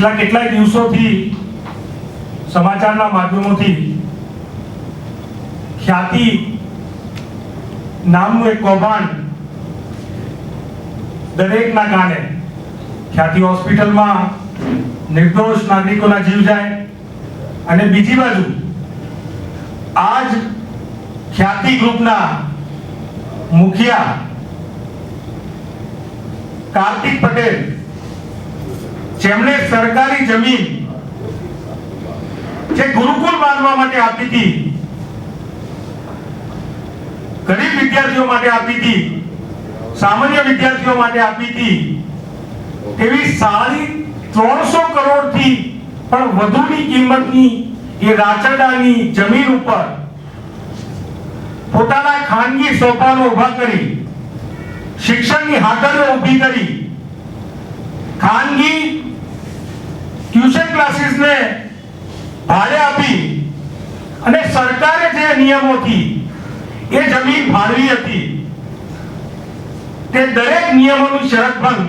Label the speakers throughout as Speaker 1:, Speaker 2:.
Speaker 1: છેલ્લા કેટલાય દિવસોથી સમાચારના માધ્યમોથી ખ્યાતિ નામનું એક કૌભાંડ દરેકના કાને ખ્યાતિ હોસ્પિટલમાં નિર્દોષ નાગરિકોના જીવ જાય અને બીજી બાજુ આજ ખ્યાતિ ગ્રુપના મુખિયા કાર્તિક પટેલ જેમણે સરકારી જમીન જે ગુરુકુળ બાંધવા માટે આપી હતી, ગરીબ વિદ્યાર્થીઓ માટે આપી હતી, સામાન્ય વિદ્યાર્થીઓ માટે આપી હતી એવી સાડી ત્રણસો કરોડથી પણ વધુની કિંમતની એ રાચરડાની જમીન ઉપર પોતાના ખાનગી સોપાનો ઊભા કરી, શિક્ષણની હાકરીઓ ઊભી કરી, ખાનગી ટ્યુશન ક્લાસીસને ભાડે આપી અને સરકારે જે નિયમોથી એ જમીન ફાળવી હતી, તે દરેક નિયમોનું શરત ભંગ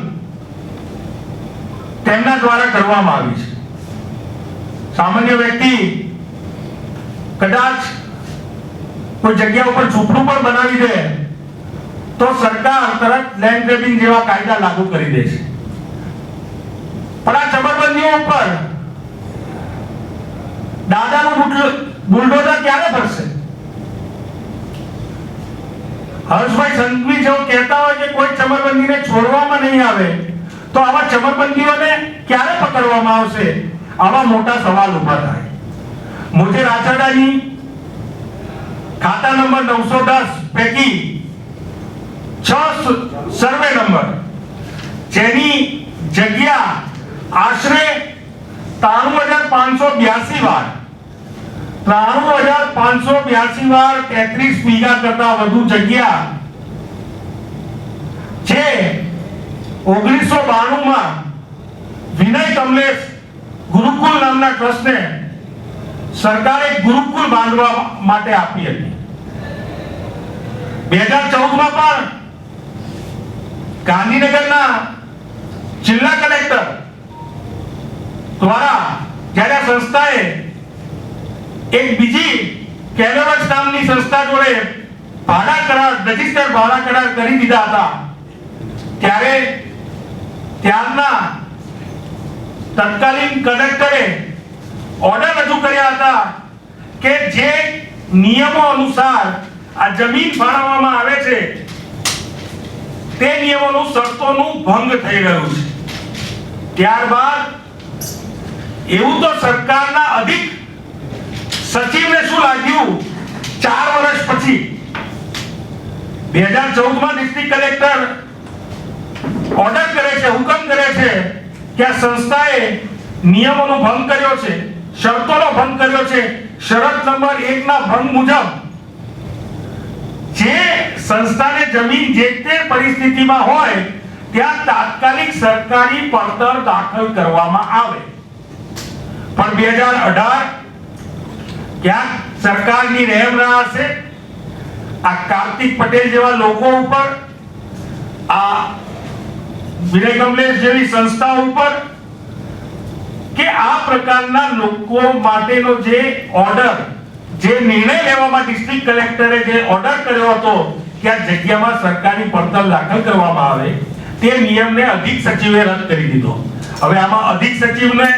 Speaker 1: તેમના દ્વારા કરવામાં આવી છે. સામાન્ય વ્યક્તિ કદાચ કોઈ જગ્યા ઉપર ઝૂંપડું પણ બનાવી દે, તો સરકાર તરત લેન્ડ ગ્રેબિંગ જેવા કાયદા લાગુ કરી દે છે. પણ આ જબરબંધીઓ ઉપર દાદાનું બુલડોઝર ક્યારે ભરશે? હર્ષભાઈ સંઘવી જો કહેતા હોય કે કોઈ ચમરબંધીને છોડવામાં નહીં આવે, તો આવા ચમરબંધીઓને ક્યારે પકડવામાં આવશે? આવા મોટા સવાલ ઊભા થાય. મુજે રાચરડાની ખાતા નંબર નવસો દસ પૈકી છ સર્વે નંબર. જેની જગ્યા આશરે ત્રાણું હજાર પાંચસો બ્યાસી વાર, ત્રાણું હજાર પાંચસો બ્યાસી વાર તેત્રીસ વીઘા કરતા વધુ જગ્યા જે ઓગણીસો બાણું માં વિનય કમલેશ ગુરુકુલ નામના ટ્રસ્ટને સરકારે ગુરુકુલ બાંધવા માટે આપી હતી. બે હજાર ચૌદમાં પણ ગાંધીનગરના જિલ્લા કલેક્ટર દ્વારા જ્યારે સંસ્થાએ એક બીજી કેલોરક્સ નામની સંસ્થા જોડે ભાડા કરાર રજિસ્ટર ભાડા કરાર કરી દીધા હતા. ત્યારે ત્યારના તત્કાલીન કલેક્ટરે ઓર્ડર રજૂ કર્યા હતા કે જે નિયમો અનુસાર આ જમીન ફાળવવામાં આવે છે, તે નિયમોનું શરતોનું ભંગ થઈ રહ્યું છે. ત્યારબાદ એવું તો સરકારના અધિક સચિવને શું લાગ્યું? ચાર વર્ષ પછી. બે હજાર ચૌદમાં ડિસ્ટ્રિક્ટ કલેક્ટર ઓર્ડર કરે છે, હુકમ કરે છે કે આ સંસ્થાએ નિયમોનો ભંગ કર્યો છે, શરતોનો ભંગ કર્યો છે. શરત નંબર એક ના ભંગ મુજબ જે સંસ્થાને જમીન જે તે પરિસ્થિતિમાં હોય, ત્યાં તાત્કાલિક સરકારી પડતર દાખલ કરવામાં આવે. પણ બે હજાર અઢાર ક્યાંક સરકારની રહેમ ના હશે? આ કાર્તિક પટેલ જેવા લોકો ઉપર, આ વિનય કમલેશ જેવી સંસ્થા ઉપર, કે આ પ્રકારના લોકો માટેનો જે ઓર્ડર, જે નિર્ણય લેવામાં ડિસ્ટ્રિક્ટ કલેક્ટરે જે ઓર્ડર કર્યો હતો, કે આ જગ્યામાં સરકારની પડતર દાખલ કરવામાં આવે, તે નિયમને અધિક સચિવે રદ કરી દીધો. હવે આમાં અધિક સચિવને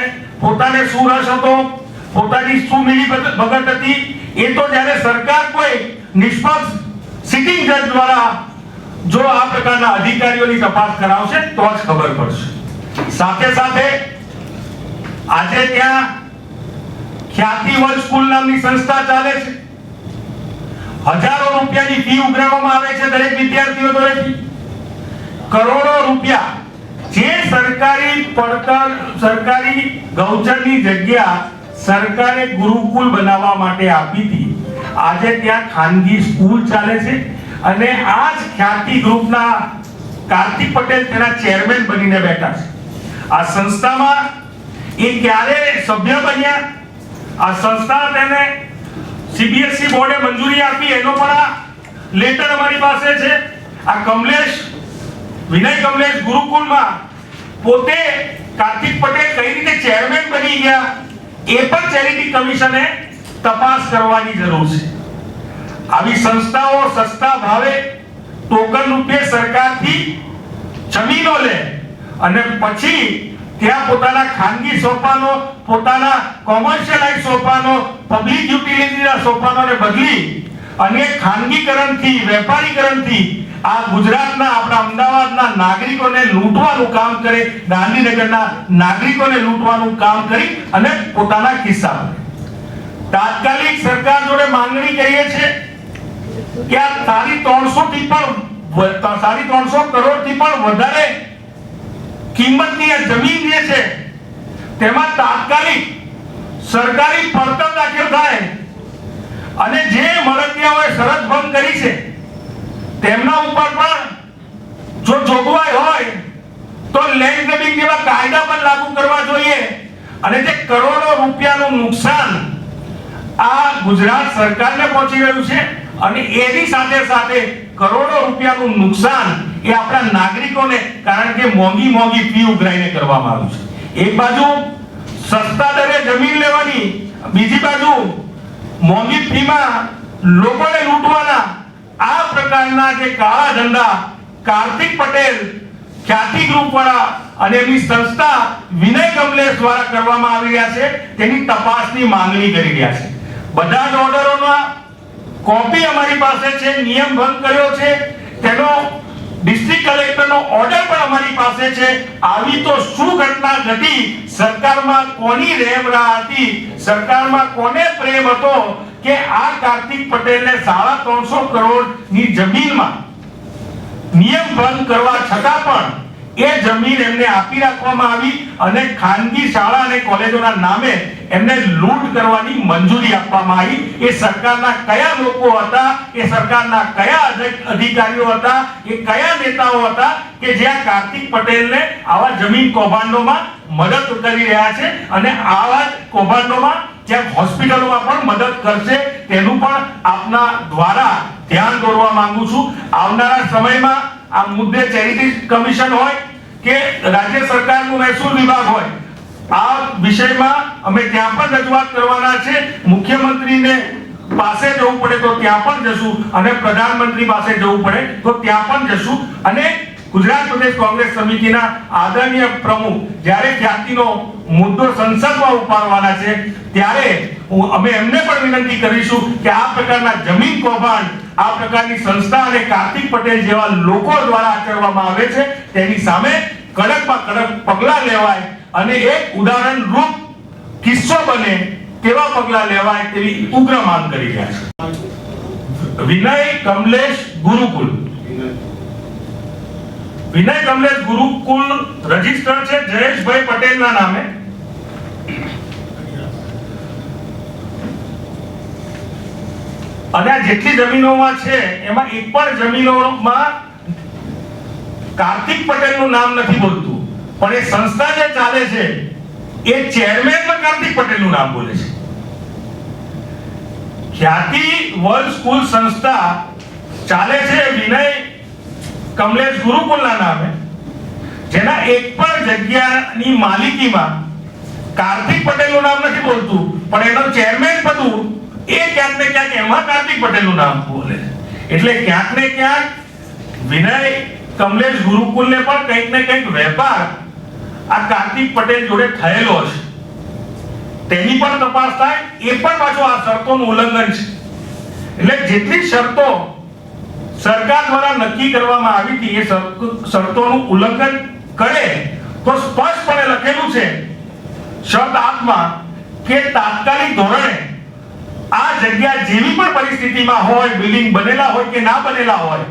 Speaker 1: પોતાને શું રસ હતો? પોતાની શું મિલી ભગત હતી? એ તો જ્યારે સરકાર કોઈ નિષ્પક્ષ સિટિંગ જજ દ્વારા જો આ પ્રકારના અધિકારીઓની તપાસ કરાવશે, તો જ ખબર પડશે. સાથે સાથે આજે ત્યાં ખ્યાતિ વર્લ્ડ સ્કૂલ નામની સંસ્થા ચાલે છે. હજારો રૂપિયાની ફી ઉઘરાવવામાં આવે છે દરેક વિદ્યાર્થીઓ તરફથી. કરોડો રૂપિયા જે સરકારી પડતર, સરકારી ગૌચરની જગ્યા સરકારે ગુરુકુલ બનાવવા માટે આપી હતી. આજે ત્યાં ખાનગી સ્કૂલ ચાલે છે અને આ જ ખ્યાતિ ગ્રુપના કાર્તિક પટેલ તેના ચેરમેન બનીને બેઠા છે. આ સંસ્થામાં એ ક્યારે સભ્ય બન્યા? આ સંસ્થા તેને સીબીએસઈ બોર્ડે મંજૂરી આપી, એનો પણ આ લેટર અમારી પાસે છે. આ કમલેશ વિનય કમલેશ ગુરુકુલમાં પોતે કાર્તિક પટેલ કઈ રીતે ચેરમેન બની ગયા, એ પણ ચેરિટી કમિશને તપાસ કરવાની જરૂર છે. આવી સંસ્થાઓ સસ્તા ભાવે ટોકન રૂપે સરકારથી જમીનો લે અને પછી ત્યાં પોતાના ખાનગી સોપાનો, પોતાના કોમર્શિયલાઇઝ સોપાનો પબ્લિક યુટિલિટીના સોપાનોને બદલી અને ખાનગીકરણથી, વેપારીકરણથી આ ગુજરાતના આપણા અમદાવાદના નાગરિકોને લૂંટવાનું કામ કરે, ગાંધીનગરના નાગરિકોને લૂંટવાનું કામ કરી અને પોતાના ખિસ્સા તાત્કાલિક સરકાર જોડે માંગણી કરીએ છે કે આ સાડી ત્રણસો થી પણ સાડી ત્રણસો કરોડથી પણ વધારે કિંમતની આ જમીન જે છે, તેમાં તાત્કાલિક સરકારી પડતર દાખલ થાય. અને જે મળતિયાઓએ શરત ભંગ કરી છે તેમના ઉપર પણ જો જોગવાઈ હોય, તો લેન્ડ ગ્રેબિંગ જેવા કાયદા પણ લાગુ કરવા જોઈએ. અને જે કરોડો રૂપિયાનું નુકસાન આ ગુજરાત સરકારને પહોંચી રહ્યું છે, અને એની સાથે સાથે કરોડો રૂપિયાનું નુકસાન એ આપણા નાગરિકોને, કારણ કે મોંઘી મોંઘી ફી ઉઘરાઈને કરવામાં આવ્યું છે. એક બાજુ સસ્તા દરે જમીન લેવાની, બીજી બાજુ મોંઘી ફીમાં લોકોને લૂંટવાના આ પ્રકારના જે કાળા ધંધા, કાર્તિક પટેલ, ખ્યાતિ ગ્રુપ વાળા અને એમની સંસ્થા વિનય કમલેશ દ્વારા કરવામાં આવી રહ્યા છે, તેની તપાસની માંગણી કરી રહ્યા છે. બધા જ ઓર્ડરોના કોપી અમારી પાસે છે, નિયમ ભંગ કર્યો છે, તેનો ડિસ્ટ્રિક્ટ કલેક્ટરનો ઓર્ડર પણ અમારી પાસે છે. આવી તો શું ઘટના ઘટી? સરકારમાં કોની રેમ રાહ હતી? સરકારમાં કોને પ્રેમ હતો? કે આ કાર્તિક પટેલને સાડા ત્રણસો કરોડની જમીનમાં નિયમ ભંગ કરવા છતાં પણ એ જમીન એમને આપી રાખવામાં આવી અને ખાનગી શાળા અને કોલેજોના નામે એમને લૂંટ કરવાની મંજૂરી આપવામાં આવી. એ સરકારના કયા લોકો હતા? એ સરકારના કયા અધિકારીઓ હતા? એ કયા નેતાઓ હતા કે જે આ કાર્તિક પટેલને આવા જમીન કૌભાંડોમાં મદદ કરી રહ્યા છે? અને આવા કૌભાંડોમાં જ્યાં હોસ્પિટલોમાં પણ મદદ કરશે, તેનું પણ આપના દ્વારા ધ્યાન દોરવા માંગુ છું. આવનારા સમયમાં આ મુદ્દે ચેરિટી કમિશન હોય કે રાજ્ય સરકારનું મહેસૂલ વિભાગ હોય, આ વિષયમાં અમે ત્યાં પણ રજૂઆત કરવાના છે. મુખ્યમંત્રીને પાસે જવું પડે તો ત્યાં પણ જશું અને પ્રધાનમંત્રી પાસે જવું પડે તો ત્યાં પણ જશું. અને ગુજરાત પ્રદેશ કોંગ્રેસ સમિતિના આદરણીય પ્રમુખ જ્યારે ખ્યાતિનો મુદ્દો સંસદમાં ઉપાડવાના છે ત્યારે અમે એમને પણ વિનંતી કરીશું કે આ પ્રકારના જમીન કૌભાંડ, આ પ્રકારની સંસ્થા અને કાર્તિક પટેલ જેવા લોકો દ્વારા આચરવામાં આવે છે, તેની સામે કડકમાં કડક પગલાં લેવાય અને એક ઉદાહરણ રૂપ કિસ્સો બને તેવા પગલાં લેવાય તેવી ઉગ્ર માંગ કરી રહ્યા છે. વિનય કમલેશ ગુરુકુલ. વિનય કમલેશ ગુરુકુલ રજિસ્ટર છે, જયેશભાઈ પટેલના નામે. અને આ જેટલી જમીનોમાં છે, એમાં એક પણ જમીનોમાં કાર્તિક પટેલનું નામ નથી બોલતું. પણ એ સંસ્થા જે ચાલે છે, એ ચેરમેનમાં કાર્તિક પટેલનું નામ બોલે છે. ખ્યાતિ વર્લ્ડ સ્કૂલ સંસ્થા ચાલે છે વિનય કમલેશ ગુરુકુલના નામે. જેના એક પણ જગ્યાની માલિકીમાં કાર્તિક પટેલનું નામ નથી બોલતું, પણ એનો ચેરમેન પદું એ ક્યાંક ને ક્યાંક એમાં કાર્તિક પટેલનું નામ બોલે. એટલે ક્યાંક ને ક્યાંક વિનય, કમલેશ ગુરુકુલને પણ કંઈક ને કંઈક વેપાર આ કાર્તિક પટેલ જોડે થયેલો છે તેની પણ તપાસ થાય, એ પણ પાછું આ શરતોનું ઉલ્લંઘન છે એટલે જેટલી શરતો સરકાર દ્વારા નક્કી કરવામાં આવી હતી, એ શરતો- શરતોનું ઉલ્લંઘન કરે તો સ્પષ્ટપણે લખેલું છે, શબ્દ આત્મા, કે તાત્કાલિક ધોરણે આ જગ્યા જેવી પણ પરિસ્થિતિમાં હોય બિલ્ડિંગ બનેલા હોય કે ના બનેલા હોય,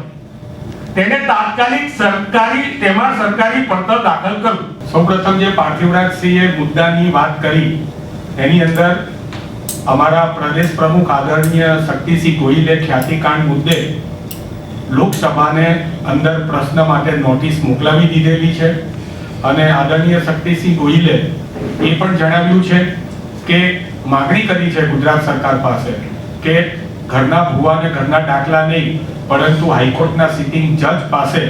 Speaker 1: તેને તાત્કાલિક સરકારી, તેમાં સરકારી પડતર દાખલ કરવું.
Speaker 2: સૌપ્રથમ જે પાર્થિવરાજસિંહે મુદ્દાની વાત કરી, એની અંદર અમારા પ્રદેશ પ્રમુખ આદરણીય શક્તિસિંહ ગોહિલે ખ્યાતિકાંડ મુદ્દે લોકસભાને અંદર પ્રશ્ન માટે નોટિસ મોકલાવી દીધેલી છે. અને આદરણીય શક્તિસિંહ ગોહિલે એ પણ જણાવ્યું છે કે માગણી કરી છે ગુજરાત સરકાર પાસે કે ઘરના ભૂવા અને ઘરના દાખલા નહીં, પરંતુ હાઈકોર્ટના સિટિંગ જજ પાસે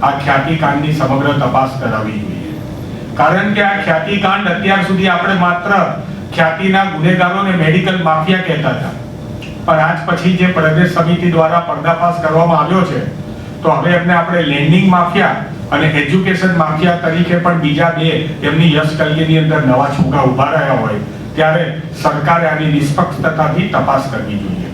Speaker 2: આ ખ્યાતિકાંડની સમગ્ર તપાસ કરાવવી જોઈએ. કારણ કે આ ખ્યાતિકાંડ અત્યાર સુધી આપણે માત્ર ખ્યાતિના ગુનેગારોને મેડિકલ માફિયા કહેતા હતા. પણ આજ પછી જે પ્રદેશ સમિતિ દ્વારા પર્દાફાશ કરવામાં આવ્યો છે, તો હવે એમને આપણે લેન્ડિંગ માફિયા અને એજ્યુકેશન માફિયા તરીકે પણ બીજા બે એમની યશ કલ્લીની અંદર નવા છોકરા ઊભા રહ્યા હોય ત્યારે સરકારે આની નિષ્પક્ષતાથી તપાસ કરવી જોઈએ.